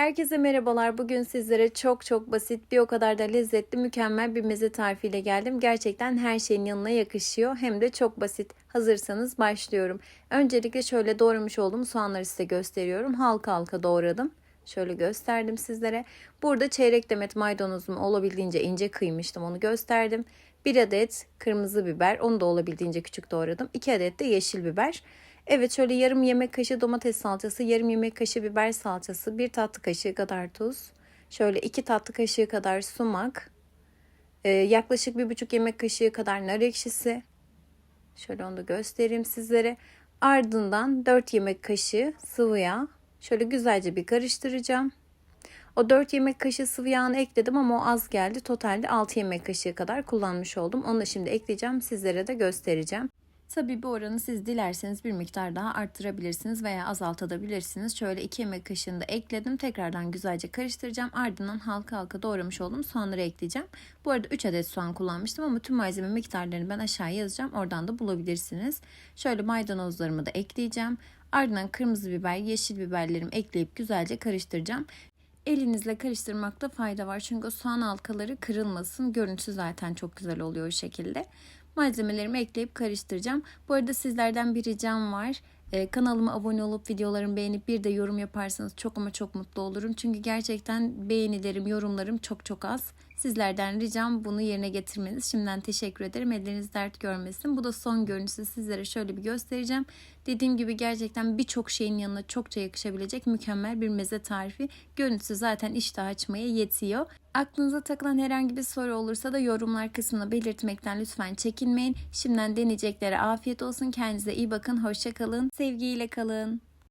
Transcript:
Herkese merhabalar. Bugün sizlere çok çok basit bir o kadar da lezzetli mükemmel bir meze tarifiyle geldim. Gerçekten her şeyin yanına yakışıyor. Hem de çok basit. Hazırsanız başlıyorum. Öncelikle şöyle doğramış olduğum soğanları size gösteriyorum. Halka halka doğradım. Şöyle gösterdim sizlere. Burada çeyrek demet maydanozumu olabildiğince ince kıymıştım. Onu gösterdim. Bir adet kırmızı biber. Onu da olabildiğince küçük doğradım. 2 adet de yeşil biber. Evet şöyle yarım yemek kaşığı domates salçası, yarım yemek kaşığı biber salçası, bir tatlı kaşığı kadar tuz, şöyle iki tatlı kaşığı kadar sumak, e, yaklaşık bir buçuk yemek kaşığı kadar nar ekşisi. Şöyle onu da göstereyim sizlere. Ardından 4 yemek kaşığı sıvı yağ. Şöyle güzelce bir karıştıracağım. O 4 yemek kaşığı sıvı yağını ekledim ama o az geldi. Totalde 6 yemek kaşığı kadar kullanmış oldum. Onu da şimdi ekleyeceğim. Sizlere de göstereceğim. Tabii bu oranı siz dilerseniz bir miktar daha arttırabilirsiniz veya azaltabilirsiniz. Şöyle 2 yemek kaşığını da ekledim. Tekrardan güzelce karıştıracağım. Ardından halka halka doğramış olduğum soğanları ekleyeceğim. Bu arada 3 adet soğan kullanmıştım ama tüm malzeme miktarlarını ben aşağıya yazacağım. Oradan da bulabilirsiniz. Şöyle maydanozlarımı da ekleyeceğim. Ardından kırmızı biber, yeşil biberlerimi ekleyip güzelce karıştıracağım. Elinizle karıştırmakta fayda var. Çünkü soğan halkaları kırılmasın. Görüntüsü zaten çok güzel oluyor o şekilde. Malzemelerimi ekleyip karıştıracağım. Bu arada sizlerden bir ricam var. Ee, kanalıma abone olup videolarımı beğenip bir de yorum yaparsanız çok ama çok mutlu olurum. Çünkü gerçekten beğenilerim, yorumlarım çok çok az. Sizlerden ricam bunu yerine getirmeniz. Şimdiden teşekkür ederim. Elleriniz dert görmesin. Bu da son görüntüsü sizlere şöyle bir göstereceğim. Dediğim gibi gerçekten birçok şeyin yanına çokça yakışabilecek mükemmel bir meze tarifi. Görüntüsü zaten iştah açmaya yetiyor. Aklınıza takılan herhangi bir soru olursa da yorumlar kısmına belirtmekten lütfen çekinmeyin. Şimdiden deneyeceklere afiyet olsun. Kendinize iyi bakın. Hoşça kalın. Sevgiyle kalın.